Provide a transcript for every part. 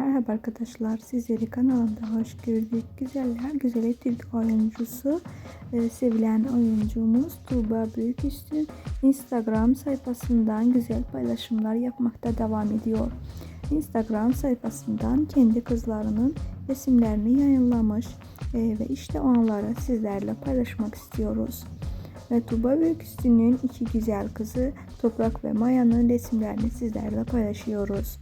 Merhaba arkadaşlar, sizleri kanalımda hoş gördük. Güzeller güzeli Türk oyuncusu, e, sevilen oyuncumuz Tuğba Büyüküstün Instagram sayfasından güzel paylaşımlar yapmakta devam ediyor. Instagram sayfasından kendi kızlarının resimlerini yayınlamış e, ve işte o anları sizlerle paylaşmak istiyoruz. Ve Tuğba Büyüküstün'ün iki güzel kızı Toprak ve Maya'nın resimlerini sizlerle paylaşıyoruz.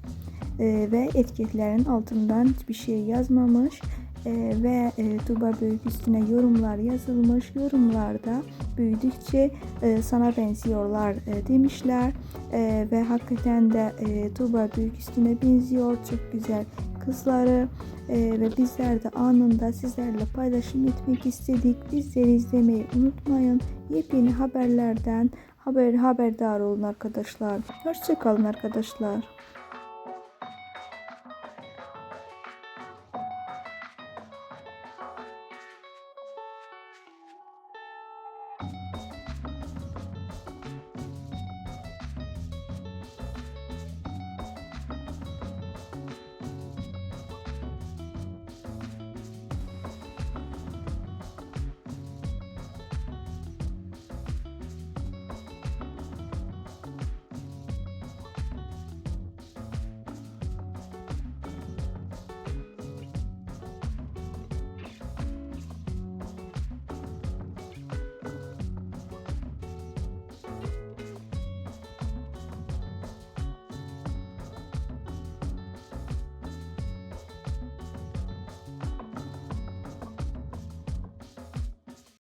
Ee, ve etiketlerin altından hiçbir şey yazmamış Ee, ve e, Tuğba Büyük üstüne yorumlar yazılmış. Yorumlarda büyüdükçe e, sana benziyorlar e, demişler E, ve hakikaten de e, Tuğba Büyük üstüne benziyor. Çok güzel kızları E, ve bizler de anında sizlerle paylaşım etmek istedik. Bizleri izlemeyi unutmayın. Yepyeni haberlerden haber haberdar olun arkadaşlar. Hoşçakalın arkadaşlar.